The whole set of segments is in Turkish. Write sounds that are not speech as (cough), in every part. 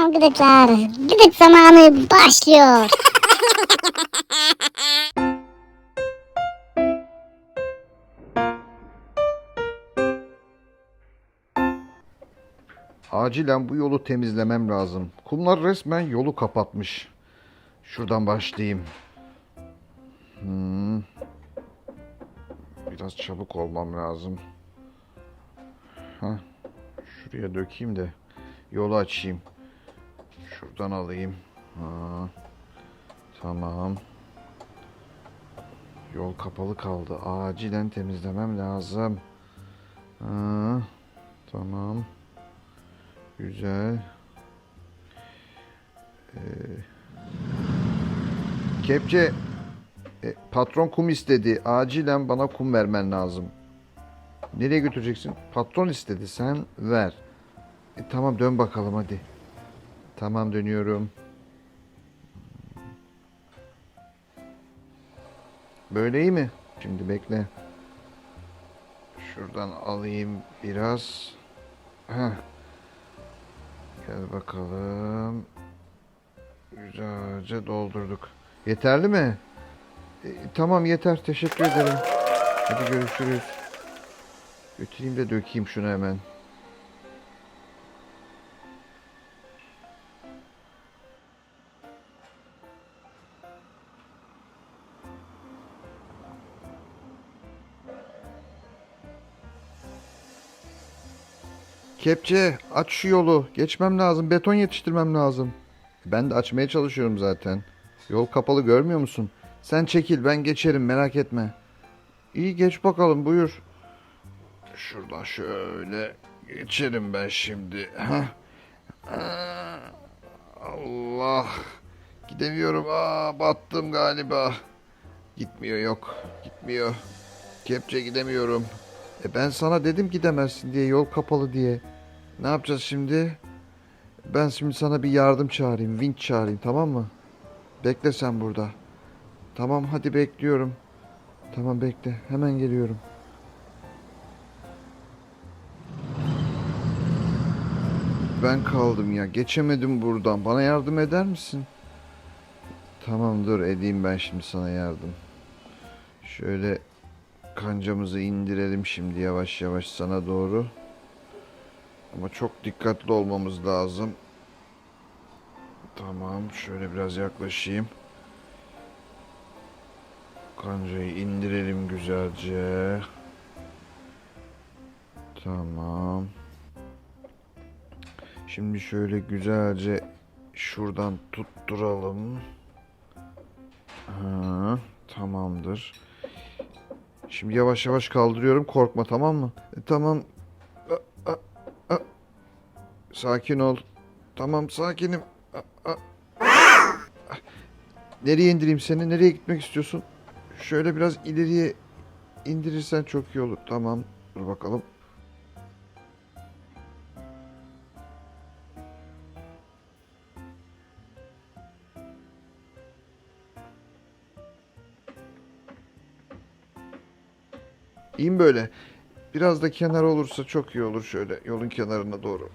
Selam gıdıklar. Gıdık zamanı başlıyor. (laughs) Acilen bu yolu temizlemem lazım. Kumlar resmen yolu kapatmış. Şuradan başlayayım. Hmm. Biraz çabuk olmam lazım. Hah. Şuraya dökeyim de yolu açayım. Şuradan alayım. Ha. Tamam. Yol kapalı kaldı. Acilen temizlemem lazım. Ha. Tamam. Güzel. Ee, kepçe e, patron kum istedi. Acilen bana kum vermen lazım. Nereye götüreceksin? Patron istedi. Sen ver. E, tamam dön bakalım hadi. Tamam dönüyorum. Böyle iyi mi? Şimdi bekle. Şuradan alayım biraz. Heh. Gel bakalım. Güzelce doldurduk. Yeterli mi? E, tamam yeter. Teşekkür ederim. Hadi görüşürüz. Götüreyim de dökeyim şunu hemen. Kepçe aç şu yolu. Geçmem lazım. Beton yetiştirmem lazım. Ben de açmaya çalışıyorum zaten. Yol kapalı görmüyor musun? Sen çekil ben geçerim merak etme. İyi geç bakalım buyur. Şuradan şöyle geçerim ben şimdi. Allah. Gidemiyorum. Aa, battım galiba. Gitmiyor yok. Gitmiyor. Kepçe gidemiyorum. E ben sana dedim gidemezsin diye yol kapalı diye. Ne yapacağız şimdi? Ben şimdi sana bir yardım çağırayım, vinç çağırayım tamam mı? Bekle sen burada. Tamam hadi bekliyorum. Tamam bekle hemen geliyorum. Ben kaldım ya geçemedim buradan. Bana yardım eder misin? Tamam dur edeyim ben şimdi sana yardım. Şöyle kancamızı indirelim şimdi yavaş yavaş sana doğru. Ama çok dikkatli olmamız lazım. Tamam, şöyle biraz yaklaşayım. Kancayı indirelim güzelce. Tamam. Şimdi şöyle güzelce şuradan tutturalım. Ha, tamamdır. Şimdi yavaş yavaş kaldırıyorum. Korkma tamam mı? E, tamam. A- a- a- Sakin ol. Tamam sakinim. Nereye indireyim seni? Nereye gitmek istiyorsun? Şöyle biraz ileriye indirirsen çok iyi olur. Tamam. Dur bakalım. İyiyim böyle. Biraz da kenar olursa çok iyi olur şöyle yolun kenarına doğru.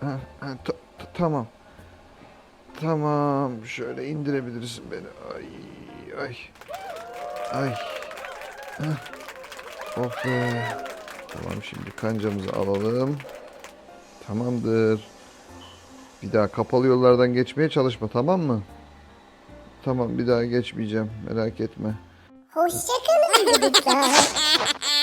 Ha, ha, ta- ta- tamam. Tamam. Şöyle indirebilirsin beni. Ay ay. Ay. Hah. Oh be. Tamam şimdi kancamızı alalım. Tamamdır. Bir daha kapalı yollardan geçmeye çalışma tamam mı? Tamam bir daha geçmeyeceğim merak etme. Hoşçakalın gıdıklar. (laughs)